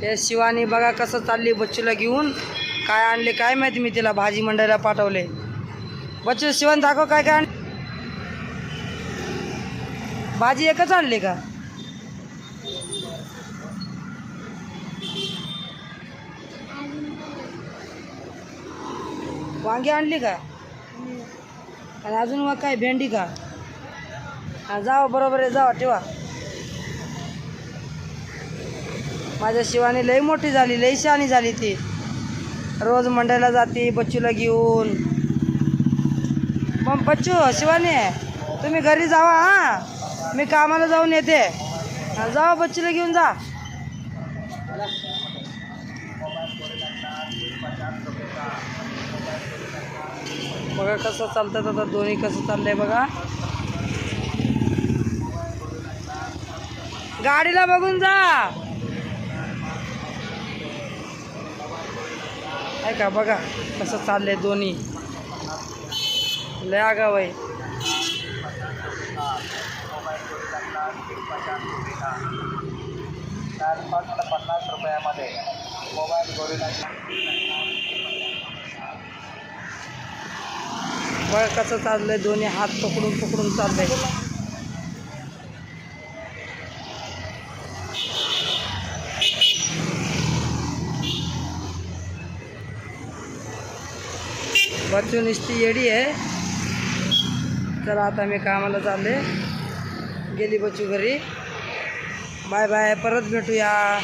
त्या शिवानी बघा कसं चालली बच्चूला घेऊन. काय आणले काय माहिती मी तिला भाजी मंडळाला पाठवले. बच्चू शिवान दाखव काय काय आण भाजी एकच आणली का? वांगी आणली का? आणि अजून मग काय भेंडी का? हा बरोबर आहे जावा ठेवा. माझ्या शिवानी लई मोठी झाली लई शहाणी झाली ती. रोज मंडईला जाते बच्चूला घेऊन. मग बच्चू शिवानी तुम्ही घरी जावा हां? मी कामाला जाऊन येते. जावा बच्चूला घेऊन जा. बघा कसं चालतात आता दोन्ही कसं चाललंय बघा. गाडीला बघून जा. आहे का? बघा कसं चाललंय दोन्ही. लय आहे. पन्नास रुपयामध्ये मोबाईल गोरिला कसं चाललंय दोन्ही. हात पकडून पकडून चाललंय. वरची नुसती येडी आहे. चला आता मी कामाला चालले. गेली बच्चू घरी. बाय बाय परत भेटूया.